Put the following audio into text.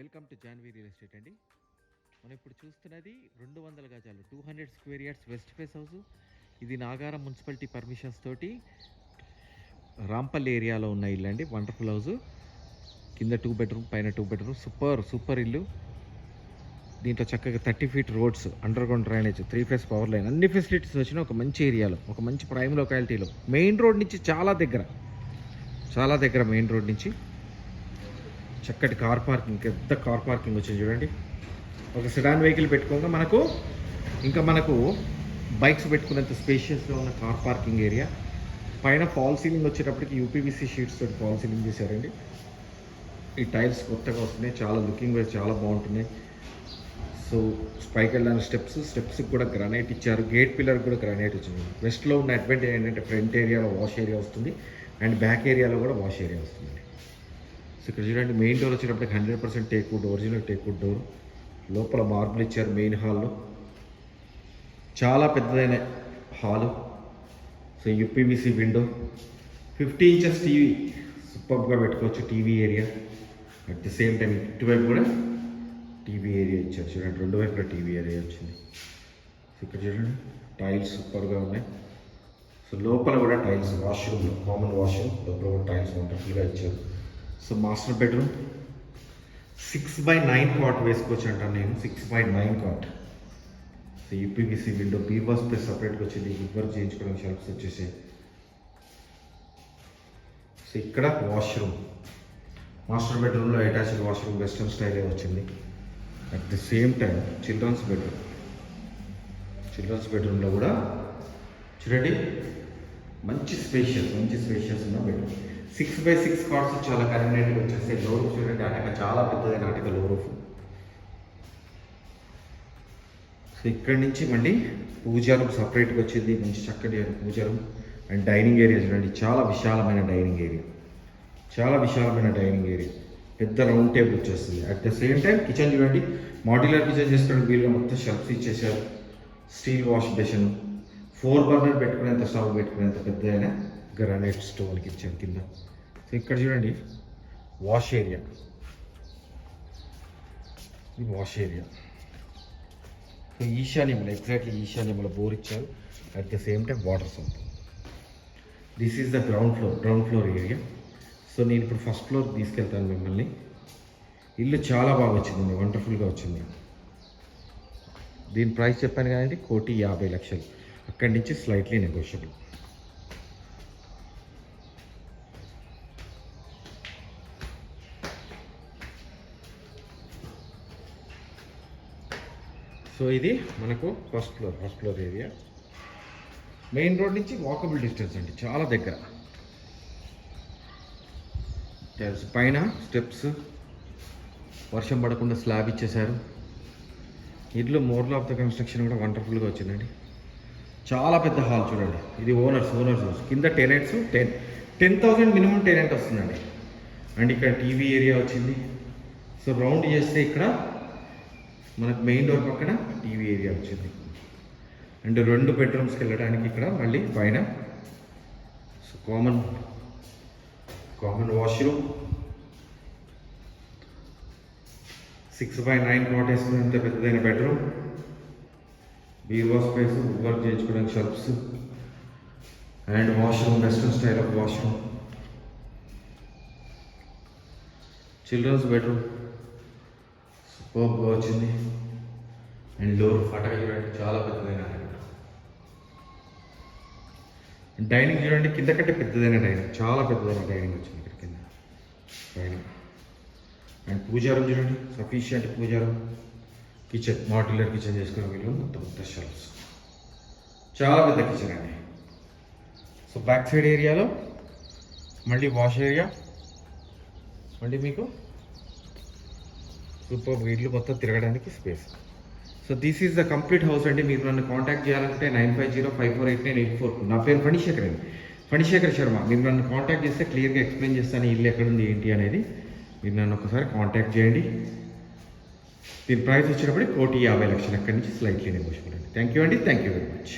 Welcome to Janhvi real estate అండి. మనం ఇప్పుడు చూస్తున్నది రెండు వందల గజాలు two hundred square yards west face house. ఇది నాగారం మున్సిపాలిటీ పర్మిషన్స్ తోటి రాంపల్లి ఏరియాలో ఉన్న ఇల్లు అండి వండర్ఫుల్ హౌస్. కింద టూ బెడ్రూమ్ పైన టూ బెడ్రూమ్ సూపర్ సూపర్ ఇల్లు. దీంట్లో చక్కగా thirty feet roads under ground drainage three phase power line అన్ని ఫెసిలిటీస్ వచ్చిన ఒక మంచి ఏరియాలో ఒక మంచి ప్రైమ్ లొకాలిటీలో మెయిన్ రోడ్ నుంచి చాలా దగ్గర చాలా దగ్గర మెయిన్ రోడ్ నుంచి. చక్కటి కార్ పార్కింగ్ పెద్ద కార్ పార్కింగ్ వచ్చింది చూడండి. ఒక సెడాన్ వెహికల్ పెట్టుకోగా మనకు ఇంకా మనకు బైక్స్ పెట్టుకునేంత స్పేషియస్గా ఉన్న కార్ పార్కింగ్ ఏరియా పైన ఫాల్ సీలింగ్ వచ్చేటప్పటికి యూపీవీసీ షీట్స్ తోటి ఫాల్ సీలింగ్ చేశారండి. ఈ టైల్స్ కొత్తగా వస్తున్నాయి చాలా లుకింగ్ వైజ్ చాలా బాగుంటున్నాయి. సో పైకి వెళ్ళడానికి స్టెప్స్ స్టెప్స్కి కూడా గ్రానైట్ ఇచ్చారు. గేట్ పిల్లర్ కూడా గ్రానైట్ వచ్చింది. వెస్ట్లో ఉన్న అడ్వాంటేజ్ ఏంటంటే ఫ్రంట్ ఏరియాలో వాష్ ఏరియా వస్తుంది. అండ్ బ్యాక్ ఏరియాలో కూడా వాష్ ఏరియా వస్తుంది. సో ఇక్కడ చూడండి మెయిన్ డోర్ వచ్చేటప్పటికి hundred percent teakwood original teakwood door లోపల మార్బుల్ ఇచ్చారు మెయిన్ హాల్లో చాలా పెద్దదైన hall so UPVC window fifty inches TV సూపర్గా పెట్టుకోవచ్చు TV area at the same time ఇటువైపు కూడా టీవీ ఏరియా ఇచ్చారు. చూడండి రెండు వైపులా టీవీ ఏరియా వచ్చింది. ఇక్కడ చూడండి టైల్స్ సూపర్గా ఉన్నాయి. సో లోపల కూడా టైల్స్ వాష్రూమ్లో కామన్ వాష్రూమ్ లోపల కూడా టైల్స్ వండర్ఫుల్గా ఇచ్చారు. So master bedroom. Six by nine. Cot వేసుకోవచ్చు అంటాను నేను six by nine cot so UPVC window బీవా space సపరేట్గా వచ్చింది. వర్క్ చేయించుకోవడానికి షెల్ఫ్స్ వచ్చేసి. సో ఇక్కడ వాష్రూమ్ మాస్టర్ బెడ్రూమ్లో అటాచ్డ్ వాష్రూమ్ వెస్ట్రన్ స్టైలే వచ్చింది. At the same time children's bedroom children's బెడ్రూమ్లో కూడా చూడండి మంచి స్పేషియస్ మంచి స్పేషియస్ ఉన్న bedroom six by six cards చాలా కన్వీనియంట్గా వచ్చేస్తాయి లో రూఫ్ చూడండి. అటక చాలా పెద్దదైన అటక లో రూఫ్ సో ఇక్కడి నుంచి మళ్ళీ పూజారం సపరేట్గా వచ్చింది. మంచి చక్కటి పూజారం అండ్ డైనింగ్ ఏరియా చూడండి. చాలా విశాలమైన డైనింగ్ ఏరియా చాలా విశాలమైన డైనింగ్ ఏరియా పెద్ద రౌండ్ టేబుల్ వచ్చేస్తుంది. At the same time kitchen చూడండి. మాడ్యులర్ కిచెన్ చేసుకోవడానికి వీలుగా మొత్తం షెల్ఫ్స్ ఇచ్చేసారు steel wash basin four burner పెట్టుకునేంత stove పెట్టుకునేంత పెద్ద గ్రానైట్ స్టోన్కి ఇచ్చారు కింద. సో ఇక్కడ చూడండి వాష్ ఏరియా. ఇది వాష్ ఏరియా. సో ఈశాన్యంలో ఎగ్జాక్ట్లీ ఈశాన్యంలో బోర్ ఇచ్చారు. At the same time water sump this is the ground floor ground floor area so నేను ఇప్పుడు ఫస్ట్ ఫ్లోర్ తీసుకెళ్తాను మిమ్మల్ని. ఇల్లు చాలా బాగా వచ్చింది వండర్ఫుల్గా వచ్చింది. దీని ప్రైస్ చెప్పాను కానీ కోటి యాభై లక్షలు. అక్కడి నుంచి స్లైట్లీ నెగోషియబుల్ సో ఇది మనకు first floor first floor area main road నుంచి వాకబుల్ డిస్టెన్స్ అండి చాలా దగ్గర. టైల్స్ పైన స్టెప్స్ వర్షం పడకుండా స్లాబ్ ఇచ్చేశారు. ఇల్లు మోర్లో ఆఫ్ ద కన్స్ట్రక్షన్ కూడా వండర్ఫుల్గా వచ్చిందండి. చాలా పెద్ద హాల్ చూడండి ఇది ఓనర్స్ ఓనర్స్ హౌస్ కింద tenants ten ten thousand minimum tenant వస్తుందండి. అండ్ ఇక్కడ టీవీ ఏరియా వచ్చింది. సో రౌండ్ చేస్తే ఇక్కడ మనకు మెయిన్ డోర్ పక్కన టీవీ ఏరియా వచ్చింది. అండ్ రెండు బెడ్రూమ్స్కి వెళ్ళడానికి ఇక్కడ మళ్ళీ పైన so common common washroom six by nine cot ఎంత పెద్దదైన బెడ్రూమ్ బీరువా స్పేస్ వర్క్ చేయించుకోవడానికి shelves and washroom western style of washroom children's bedroom పోపుగా వచ్చింది అండ్ డోర్ ఫటక చూడండి చాలా పెద్దదైన డైనింగ్ చూడండి కింద కంటే పెద్దదైన డైనింగ్. చాలా పెద్దదైన డైనింగ్ వచ్చింది ఇక్కడ కింద. డైనింగ్ అండ్ పూజారం చూడండి సఫిషియంట్ పూజారం. కిచెన్ మాడ్యులర్ కిచెన్ చేసుకునే వీళ్ళు మొత్తం మొత్తం షెల్ఫ్స్ చాలా పెద్ద కిచెన్ అండి. సో బ్యాక్ సైడ్ ఏరియాలో మళ్ళీ వాష్ ఏరియా మళ్ళీ మీకు సూపర్ ఇల్లు మొత్తం తిరగడానికి space so this is the complete house అండి. మీరు నన్ను కాంటాక్ట్ చేయాలంటే nine five zero five four eight nine eight four నా పేరు ఫణిశేఖర్ అండి. ఫణిశేఖర్ శర్మ. మీరు నన్ను కాంటాక్ట్ చేస్తే క్లియర్గా ఎక్స్ప్లెయిన్ చేస్తాను ఇల్లు ఇల్లు ఎక్కడుంది ఏంటి అనేది. మీరు నన్ను ఒకసారి కాంటాక్ట్ చేయండి. దీని ప్రైస్ వచ్చినప్పుడు కోటి యాభై లక్షలు అక్కడి నుంచి స్లైట్లీ నెగోషియబుల్ అండి. థ్యాంక్ యూ అండి. Thank you very much